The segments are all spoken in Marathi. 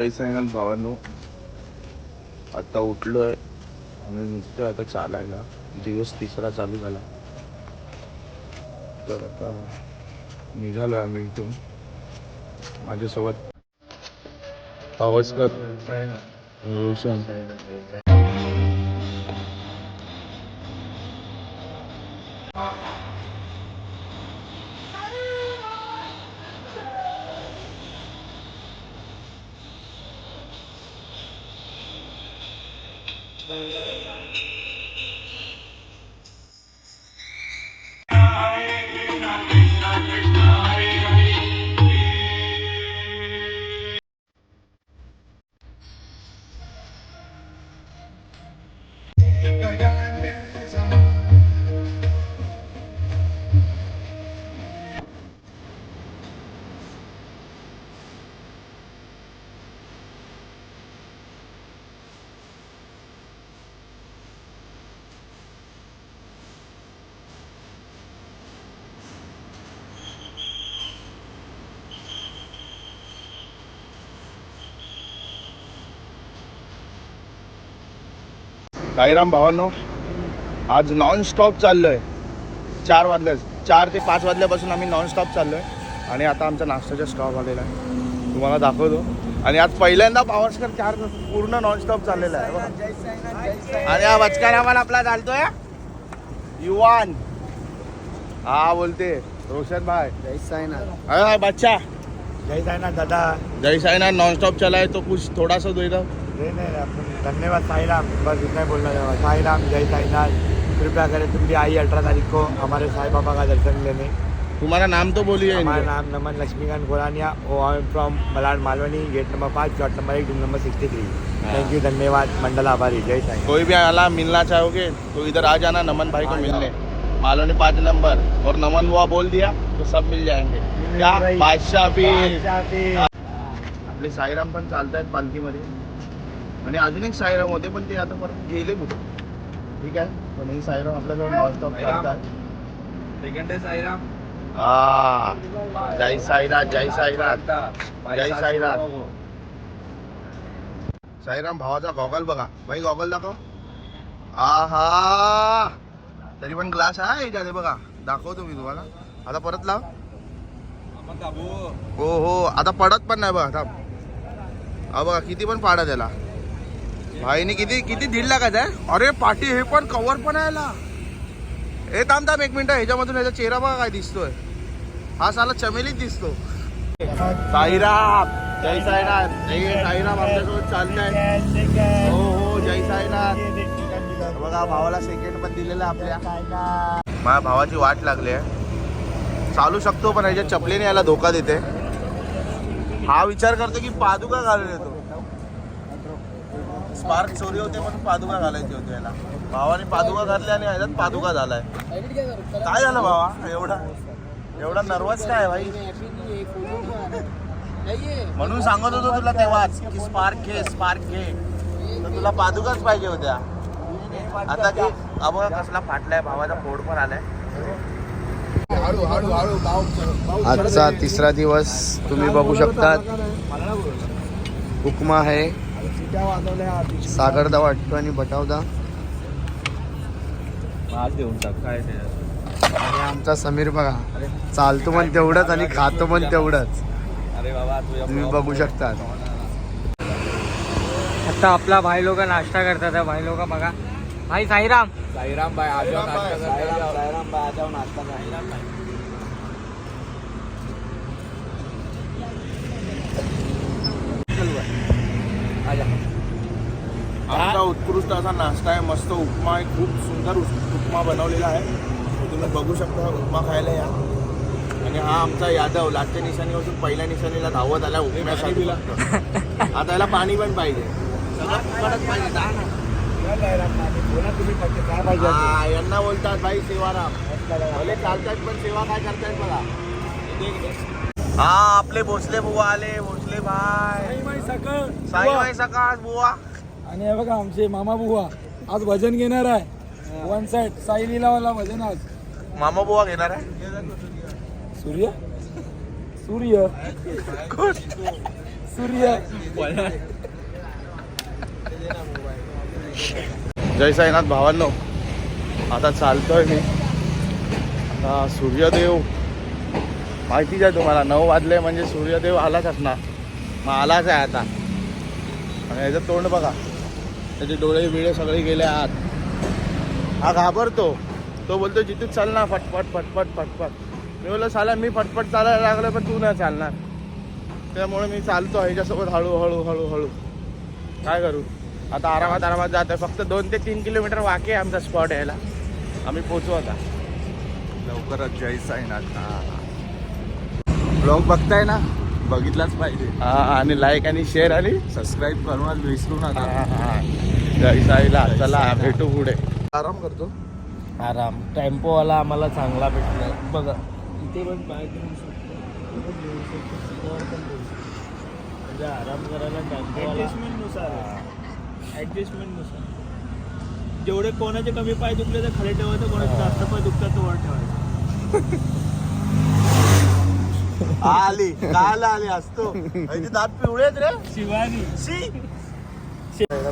ना भावांनो? आता उठलोय आणि नुसतं आता चालायला दिवस तिसरा चालू झाला. तर आता निघालो आम्ही इथून. माझ्यासोबत पावसकर रोशन. साईराम भावांनो आज नॉन स्टॉप चाललोय. चार वाजल्या चार ते पाच वाजल्यापासून आम्ही नॉन स्टॉप चाललोय. आणि आता आमचा नाश्त्याचा स्टॉप आलेला आहे. तुम्हाला दाखवतो. आणि आज पहिल्यांदा पावसकर चार पूर्ण नॉन स्टॉप चाललेला आहे. आणि हा बचका आम्हाला आपला चालतोय. युवान. हा बोलते. रोशन भाई. जय साईनाथ. अरे बच्चा जय साईनाथ दादा. जय साईनाथ नॉन स्टॉप चला है तो कुछ थोड़ा सा दो नहीं नहीं अपन धन्यवाद साईराम। बस इतना ही बोलना चाहूँगा। साईराम जय साईनाथ। कृपया करें तुम भी आइए अठारह तारीख को हमारे साई बाबा का दर्शन लेने। तुम्हारा नाम तो बोलिए हमारा नाम Naman Laxmikant Gorania. Oh I am from Malad Malvani gate number पाँच प्लॉट नंबर एक room number sixty three thank you धन्यवाद। मंडल आभारी जय साईं कोई भी आला मिलना चाहोगे तो इधर आ जाना नमन भाई को मिलने। मालवनी पाँच नंबर। और नमन हुआ बोल दिया तो सब मिल जाएँगे। क्या? बादशाह भी आपले साईराम पण चालतायत पालखीमध्ये आणि अजून एक साईराम होते पण ते आता परत गेले कुठे? ठीक आहे. पण हे साईराम आपल्याजवळ नॉनस्टॉप करतात सेकंड साईराम. हा. जय साईनाथ जय साईनाथ जय साईनाथ साईराम. भावाचा गॉगल बघा. भाई गॉगल दाखव. आहा. तरी पण ग्लास आहे याच्यात बघा. दाखवतो मी तुम्हाला. आता परत लाव. हो हो. आता पडत पण नाही बघा थांब. हा बघा किती पण पाडा त्याला. भाईने किती किती दीड लाखाचा आहे? अरे पाठी हे पण कवर पण आहे ला हे थांब थांब एक मिनिट ह्याच्यामधून ह्याचा चेहरा बघा काय दिसतोय. हा साला चमेलीच दिसतो. साईराम जय साईनाथ जय साईराम आमच्यासोबत चाललाय. हो हो जय साईनाथ बघा भावाला सेकंड पण दिलेला आहे आपल्या. माझ्या भावाची वाट लागली आहे. चालू शकतो पण ह्याच्या चपलीने याला धोका देते. हा विचार करतो की पादुका घालून येतो. स्पार्क चोरी होते म्हणून पादुका घालायची होती याला. भावाने पादुका घातल्या आणि ह्याच्यात पादुका झालाय. काय झालं भावा? एवढा एवढा नर्वस काय भाई? म्हणून सांगत होतो तुला तेव्हाच की स्पार्क घे स्पार्क घे. तर तुला पादुकाच पाहिजे होत्या. आता की अबो कसला फाटलाय भावाचा फोड पण आलाय. आजचा तिसरा दिवस तुम्ही बघू शकता उपमा आहे. सागरदा वाटतो आणि बटावदा आज देऊन टाक काय आणि आमचा समीर बघा चालतो पण तेवढंच आणि खातो पण तेवढंच. अरे बाबा तुझ्या तुम्ही बघू शकतात. आता आपला भाई लोक नाश्ता करतात. भाई लोक बघा. भाई साईराम. साईराम बाय आज साईराम बाय आज नाश्ता आमचा उत्कृष्ट असा नाश्ता आहे मस्त उपमा आहे खूप सुंदर उप- उपमा बनवलेला आहे. तुम्ही बघू शकता उपमा खायला या. आणि हा आमचा यादव लाटच्या निशाणीपासून पहिल्या निशाणीला धावत आला उपम्यासाठी. आता याला पाणी पण पाहिजे. हा, यांना बोलतात भाई सेवाराम. भले चालतात पण सेवा काय करतायत इकडे. हा आपले भोसले बुवा आले भोसले भाई. साई भाई सकाळ बुवा. आणि हे बघा आमचे मामा बुवा आज भजन घेणार आहे. वन साइड साई लिलावाला भजन आज. मामा बुवा घेणार आहे? सूर्य? सूर्य. सूर्य. जय साईनाथ भावांनो. आता चालतोय मी. आता सूर्यदेव. माहितीच आहे तुम्हाला नऊ वाजले म्हणजे सूर्यदेव आलाच असणार. मग आलाच आहे आता. आणि याचं तोंड बघा. त्याचे डोळे बिळे सगळे गेले आत. हा घाबरतो. तो बोलतो जिथून चल ना फटफट फटफट फटफट. मी बोललो साला मी फटफट चालायला लागलो पण तू नाही चालणार. त्यामुळे मी चालतो ह्याच्यासोबत हळूहळू हळूहळू. काय करू? आता आरामात आरामात जात आहे फक्त दोन ते तीन किलोमीटर वाके आहे आमचा स्पॉट यायला. आम्ही पोचू आता. लवकरच जय साईनाथ. ब्लॉग बघताय ना? बघितलाच पाहिजे. हा आणि लाईक आणि शेअर आणि सबस्क्राईब करून विसरू नका. जय साईला चला भेटू पुढे. आराम करतो. आराम. टेम्पोवाला आम्हाला चांगला भेटला बघा इथे पण शकतो. म्हणजे आराम करायला जेवढे कोणाचे कमी पाय दुखले तर खाली ठेवायचं कोणाचे जास्त पाय दुखतात तर वर ठेवायचं. आली काल आली असतो. दात पिवळेत रे. शिवानी.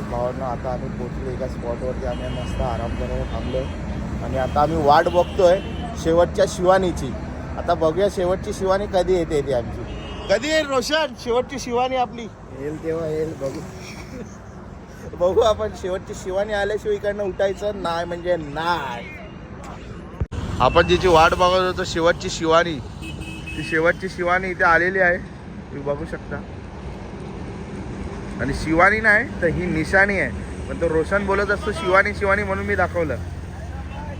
भावांना आता आम्ही पोचलो एका स्पॉटवरती आम्ही मस्त आराम करायला थांबलो आणि आता आम्ही वाट बघतोय शेवटच्या शिवानीची. आता बघूया शेवटची शिवानी कधी येते ती आमची. कधी येईल रोशन? शेवटची शिवानी आपली. येईल तेव्हा येईल बघू. बघू आपण शेवटची शिवानी आल्याशिवाय इकडनं उठायचं नाही म्हणजे नाही. आपण जिची वाट बघत होतो शेवटची शिवानी. ती शेवटची शिवानी इथे आलेली आहे. तुम्ही बघू शकता. आणि शिवानी नाही तर ही निशाणी आहे. पण तो रोशन बोलत असतो शिवानी शिवानी म्हणून मी दाखवलं.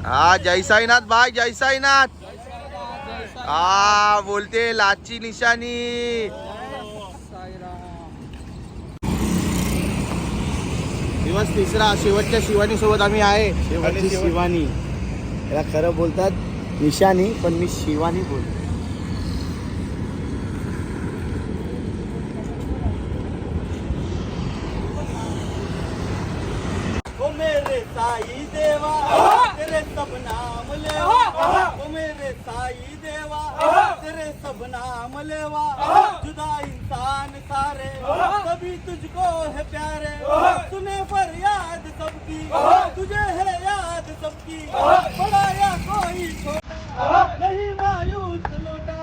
हा जय साईनाथ भाई जय साईनाथ. हा बोलते लाची निशाणी. दिवस तिसरा शेवटच्या शिवानी सोबत आम्ही आहे. शेवटची शेवट- शिवानी. याला खरं बोलतात निशानी पण मी शिवानी बोलतो ओ मेरे साई देवा तेरे सब नाम लेवा ओ मेरे साई देवा तेरे सब नाम लेवा जुदा इंसान सारे कभी तुझको है प्यारे सुने फरियाद सबकी तुझे है याद सबकी बड़ा या कोई छोटा नहीं मायूस लौटा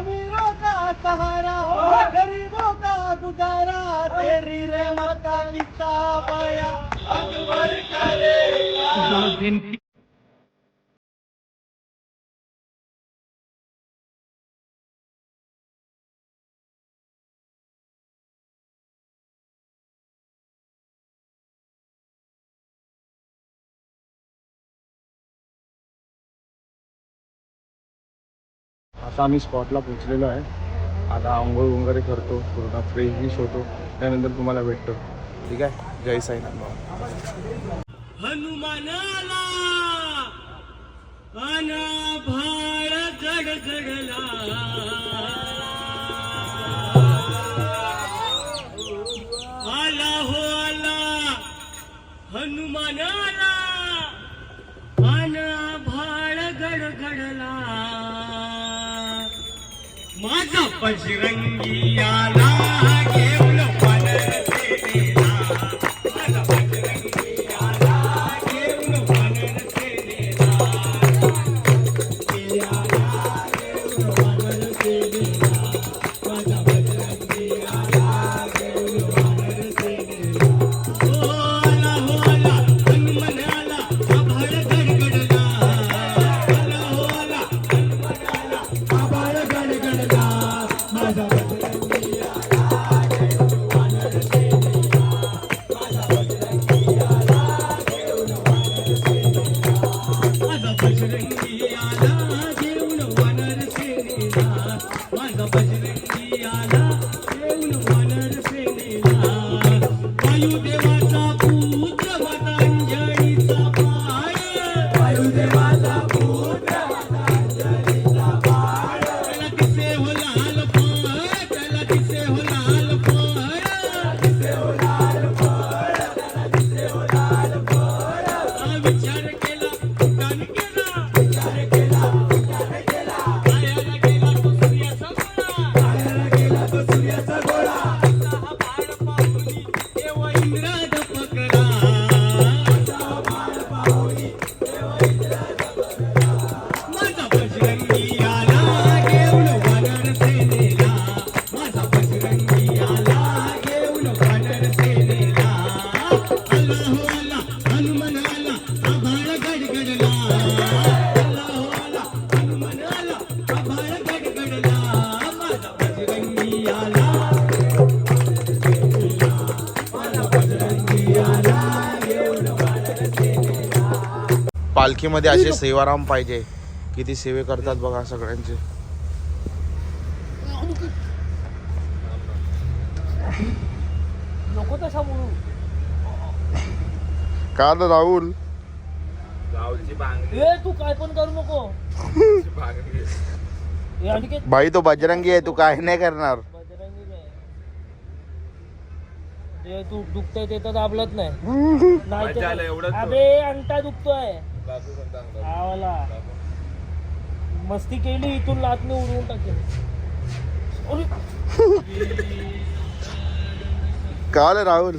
अमीरों का सहारा गरीबों का गुजारा तेरी रहमत का किताब आया अकबर आता आम्ही स्पॉटला पोहोचलेलो आहे. आता आंघोळ वगैरे करतो पूर्ण फ्रेश बिश होतो त्यानंतर तुम्हाला भेटतो. ठीक आहे? जय साईनाथ बाबा. हनुमानाला अनाभाळ भाळ गडगडला आला हो आला. हनुमानाला भाळ गडगडला माझा बजरंगी आला. पालखीमध्ये असे सेवाराम पाहिजे. किती सेवे करतात बघा सगळ्यांचे. नको तसा बोलू. का रे राहुल? ए तू काय पण करू नको. भाई तो बजरंगी आहे तू काय नाही करणार. बजरंगी नाही ते तू दुखतंय ते तर दाबलत नाही. तर- अबे अंगठा दुखतोय. आवाला. मस्ती केली इथून लाटणे उडवून टाकेल. का राहुल.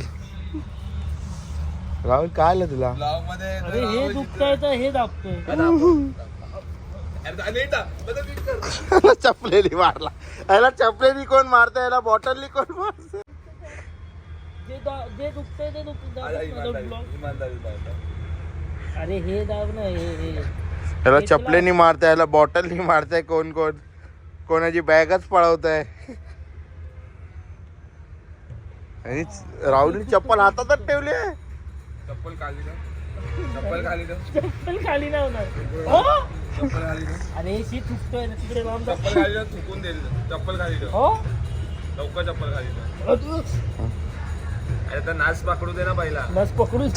राहुल काय आलं तुला? अरे हे दुखतंय तर हे दाबतोय. याला चपलेनी मारला. याला चपलेनी कोण मारतं याला बॉटलनी कोण मारत जे दुखतंय ते दुखत अरे हे दाब ना हे हे. याला चपलेनी मारताय याला बॉटलनी मारताय कोण कोण कोणाची बॅगच पळवत आहे आणि राहुलनी चप्पल हातातच ठेवली आहे. चप्पल खाली ना चप्पल खाली चप्पल खाली नाही होणार. हो? चप्पल खाली अरे शी थुकतोय ना तिकडे लांब जा. चप्पल खाली ना थुकून देईल चप्पल खाली हो? लवकर चप्पल खाली ना अ, तू अरे तर नाच पकडू दे ना पहिला. बस पकडून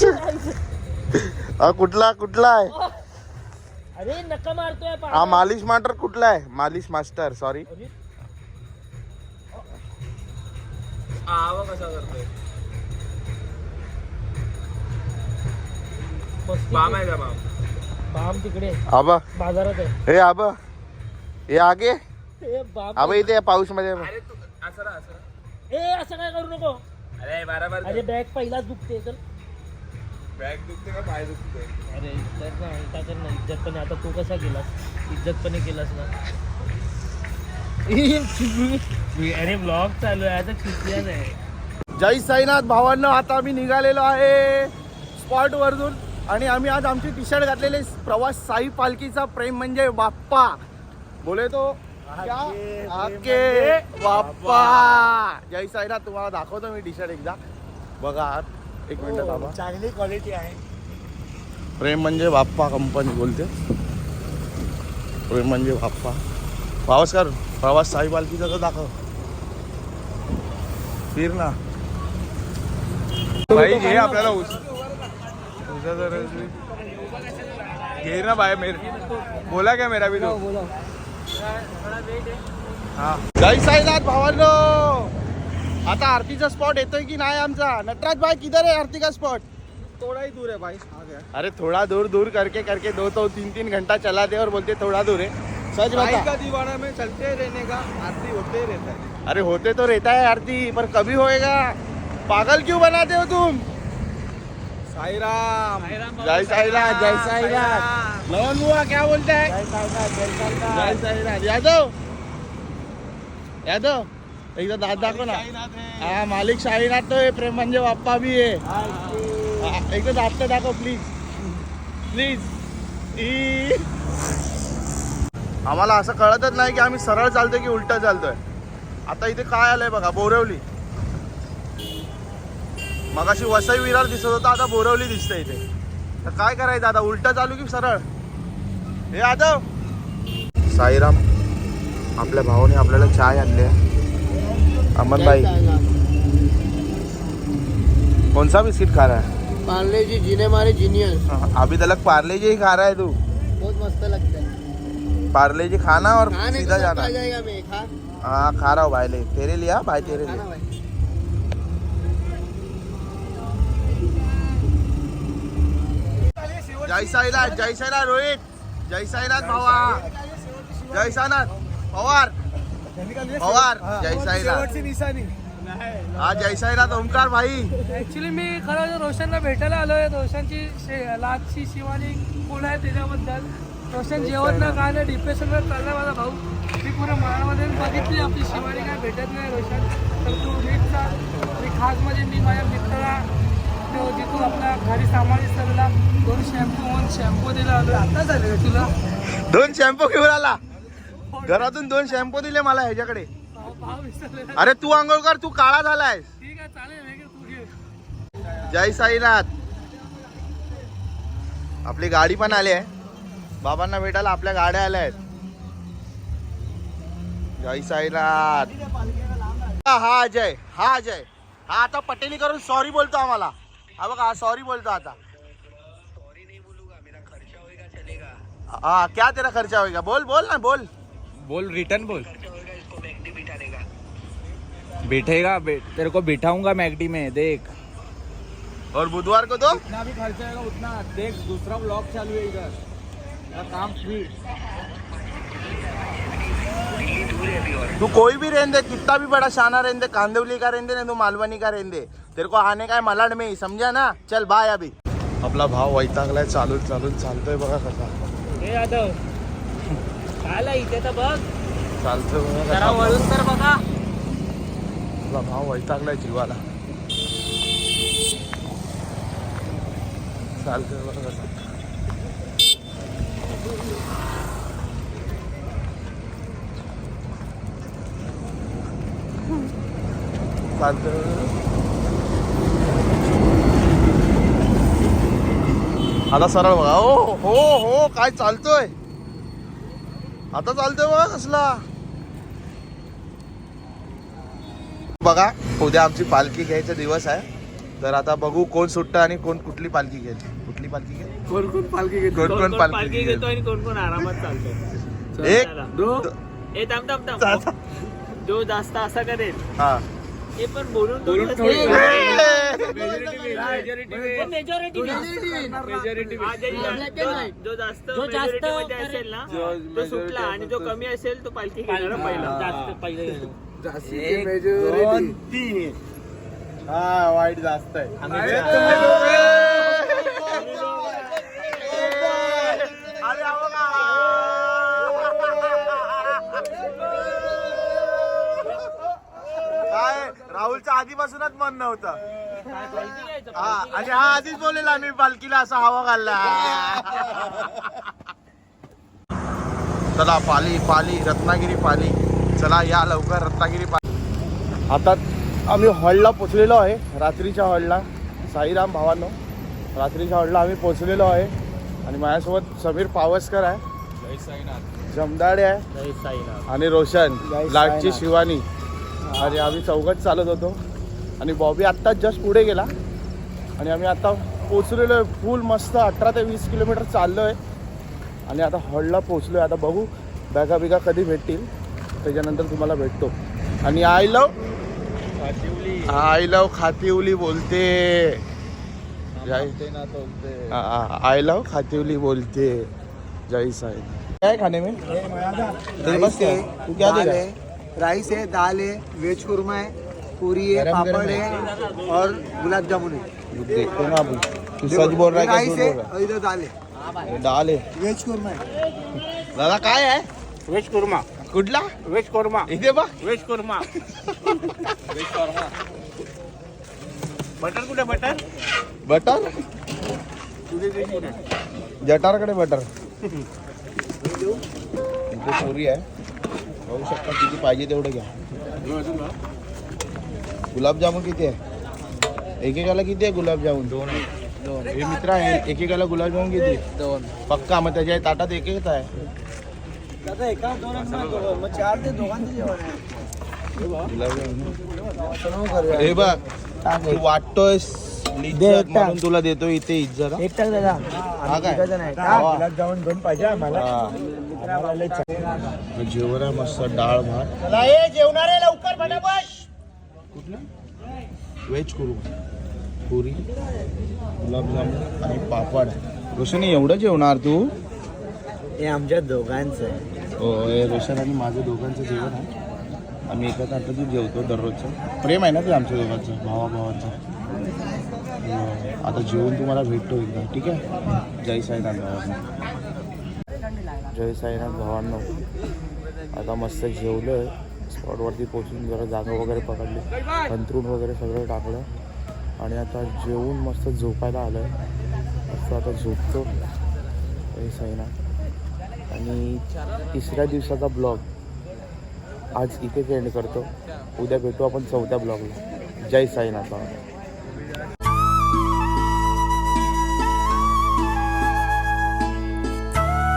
हा कुठला कुठला आहे? अरे नका मारतोय हा पाण्यात. मालिश मास्टर कुठला आहे? मालिश मास्टर सॉरी अरे, आवा कसा करतोय? मस्ती बाम आहे का बाम? बाम तिकडे. आबा. बाजारात आहे. हे आबा. हे आगे. ए बाम आबा इथे पाऊस मध्ये अरे तू असं राहा असं राहा. ए असं काय करू नको. अरे बरोबर. अरे बॅग पहिलाच दुखते तर बॅग दुखते का? पाय दुखते अरे तर ना कर ना इज्जत पण आता तू कसा केलास? इज्जत पण केलास ना. अरे ब्लॉग चालू आहे आता चुकल्या नाही जय साईनाथ भावांनो आता आम्ही निघालेलो आहे स्पॉट वरून आणि आम्ही आज आमची टी शर्ट घातलेले प्रवास साई पालखीचा प्रेम म्हणजे बाप्पा. बोले तो क्या? आके बाप्पा. जय साईनाथ तुम्हाला दाखवतो मी टी शर्ट एकदा. बघा. एक मिनिट थांबा. चांगली क्वालिटी आहे. प्रेम म्हणजे बाप्पा कंपनी बोलते. प्रेम म्हणजे बाप्पा. प्रवास कर. प्रवास साई पालखीचा तर दाखव. फिर ना. भाई घे आपल्याला ऊसा. जरा घे ना बाय मेरे. बोला क्या मेरा भी तो? हाँ. जय साईनाथ भावांनो! आता आरतीचा स्पॉट येतोय की नाही आमचा? नटराज भाई किधर है आरती का स्पॉट थोड़ा ही दूर है भाई. आ गया अरे थोड़ा दूर दूर करके करके दो तो तीन तीन घंटा चला दे और बोलते थोड़ा दूर है सच भाई बता. का दीवाना में चलते रहने का आरती होते ही रहता है. अरे होते तो रहता है आरती पर कभी होएगा? पागल क्यों बनाते हो तुम? साई राम जय साईनाथ जय साईनाथ लवन बुआ क्या बोलते हैं? जय साईनाथ यादव? यादव? एकदा दात दाखव ना. हा मालिक शाहीनाथ तो प्रेम म्हणजे बाप्पा बी आहे. एकदा दात दाखव प्लीज प्लीज ई. आम्हाला असं कळतच नाही की आम्ही सरळ चालतोय की उलट चालतोय. आता इथे काय आलंय बघा बोरवली. मग अशी वसई विरार दिसत होता आता बोरवली दिसते इथे. तर काय करायचं आता उलट चालू की सरळ? हे आता साईराम आपल्या भावाने आपल्याला चाय आणली आहे. अमन भाई। कौन सा बिस्किट खा रहा है? पार्ले जी जीने मारे जीनियस अभी तक पार्ले जी ही खा रहा है तू। बहुत मस्त लगता है। पार्ले जी खाना और सीधा जाना। मैं खा। हाँ खा रहा हूँ भाई ले तेरे लिए हाँ, भाई तेरे लिए। भाई। जय साईनाथ जय साईनाथ रोहित जय साईनाथ भावा जय साईनाथ पवार पवार जय साईनाथ निशाणी. हा जय साईनाथ ओमकार भाई. ऍक्च्युली मी खरं तर रोशनला भेटायला आलोय. रोशनची शे- लाचची शिवानी कोण आहे त्याच्याबद्दल. रोशन जेवण ना काय नाही डिप्रेशनवर चाललाय माझा भाऊ. मी पुढे मनामध्ये बघितली आपली शिवानी काय भेटत नाही रोशन. तर तू नीट चाल आणि खास म्हणजे मी माझ्या मित्राला तो जिथून आपला घरी सामान विसरला दोन शॅम्पू वन शॅम्पू दिला आलो आता झाले तुला. दोन शॅम्पू घेऊन आला. घरातून दोन शॅम्पू दिले मला ह्याच्याकडे. अरे तू आंघोळ कर तू काळा झालाय ठीक आहे चालेल घे, तू घे. जय साईनाथ. आपली गाडी पण आली आहे. बाबांना भेटायला आपल्या गाड्या आल्या आहेत. जय साईनाथ. हा हा अजय हा अजय हा आता पटेली करून सॉरी बोलतो आम्हाला. हा बघा हा सॉरी बोलतो आता. हाँ क्या तेरा खर्चा होएगा बोल बोल ना बोल. बोल रिटर्न बोल. बैठेगा बैठ तेरे को बिठाऊंगा मैगडी में देख. और बुधवार को तो? जितना भी खर्चा आएगा उतना देख दूसरा ब्लॉक चालू है इधर. काम स्पीड तू कोई भी रहने दे कितना भी बड़ा शाना रहने दे कांदिवली का रहने दे तू मालवणी का रहने दे. तेरे को आने का है मलाड में ही समझा ना? चल बाय अभी. आपला भाव वैतागलाय चालून चालून चालतोय बघा कसा. हे यादव. इथे तर बघ. चालतोय बघा जरा वळून तर बघा. आपला भाव वैतागलाय जीवाला. चालतोय बघा कसा चालतोय आता सरळ बघा. हो हो हो काय चालतोय? आता चालतोय बघा कसला. बघा उद्या आमची पालखी घ्यायचा दिवस आहे. तर आता बघू कोण सुटतं आणि कोण कुठली पालखी घेईल. कुठली पालखी घेईल? कोण कोण पालखी घेतो कोण कोण पालखी घेतो आणि कोण कोण आरामात चालतो एक दो. ए थांब थांब थांब. जो जास्त असा करेल हा. ते पण बोलून बोलून जो जास्त जो जास्त असेल ना तो सुटला आणि जो कमी असेल तो पालखी घेणार पहिला. जास्त पहिले. दोन तीन. हा वाईट जास्त आहे अरे हा बघा. काय राहुलच्या आधीपासूनच मन नव्हतं. हा आणि हा आधीच बोलेला मी पालखीला असा हवा घालला. चला पाली पाली रत्नागिरी पाली. चला या लवकर रत्नागिरी पाली आता आम्ही हॉलला पोचलेलो आहे रात्रीच्या हॉलला. साईराम भावांनो रात्रीच्या हॉलला आम्ही पोचलेलो आहे. आणि माझ्यासोबत समीर पावसकर आहे. जमदाडे आहे. आणि रोशन लाटची शिवानी. आणि आम्ही चौघच चालत होतो. आणि बॉबी आत्ताच जस्ट पुढे गेला. आणि आम्ही आता पोचलेलो आहे फुल मस्त अठरा ते वीस किलोमीटर चाललो आहे आणि आता हॉलला पोचलो आहे आता बघू बॅगा बिगा कधी भेटतील. त्याच्यानंतर तुम्हाला भेटतो. आणि I love I love Khativali बोलते. आय लव खातिवली बोलते. जय साई. क्या खाने में? है? तू क्या दाल देगा है? राइस है दाल है वेज कुरमा है पूरी है पापड़ है। है और गुलाब जामुन है। देखते ना अभी तू सच बोल रहा है क्या है और इधर दाल है? रहा है है वेज कुरमा है। दादा काय आहे वेज कुर्मा। कुठला? वेज कुर्मा। इथे बघ। वेज कुर्मा। बटर कुठे बटर? बटर? जटारकडे बटर. इथे पुरी आहे. बघू शकता किती पाहिजे तेवढं घ्या. गुलाबजामुन किती आहे? एकेकाला किती आहे गुलाबजामुन? दोन हे मित्र आहे एकेकाला गुलाबजामुन किती? दोन. पक्का मग त्याच्या ताटात एक एकच आहे. दोन गुलाबजामुन हे बघ तू वाटतोयस इज्जत म्हणून तुला देतो इथे इज्जत? एक टाक दादा. हा काय? गुलाबजामुन दोन पाहिजे आम्हाला. हा. जेवण आहे मस्त डाळ भात. जेवणारे लवकर फटाफट कुठलं? व्हेज करू पुरी गुलाबजामुन आणि पापड. रोशनी एवढं जेवणार तू? हे आमच्या दोघांचं आहे. हो हे रोशन आणि माझं दोघांचं जेवण आहे. आम्ही एका ताटातच जेवतो दररोजचं. प्रेम आहे ना ते आमच्या दोघांचं भावा भावाचं हो. आता जेवण तुम्हाला भेटतो एकदा ठीक आहे? जय साईनाथ भावांनो. जय साईनाथ भावांनो. आता मस्त जेवलो आहे स्पॉटवरती पोचून जरा जागा वगैरे पकडली. अंथरूण वगैरे सगळं टाकलं. आणि आता जेवून मस्त झोपायला आलं मस्त आता झोपतो. जय ना आणि तिसऱ्या दिवसाचा ब्लॉग आज इथेच एंड करतो. उद्या भेटू आपण चौथ्या ब्लॉगला. जय साईनाथ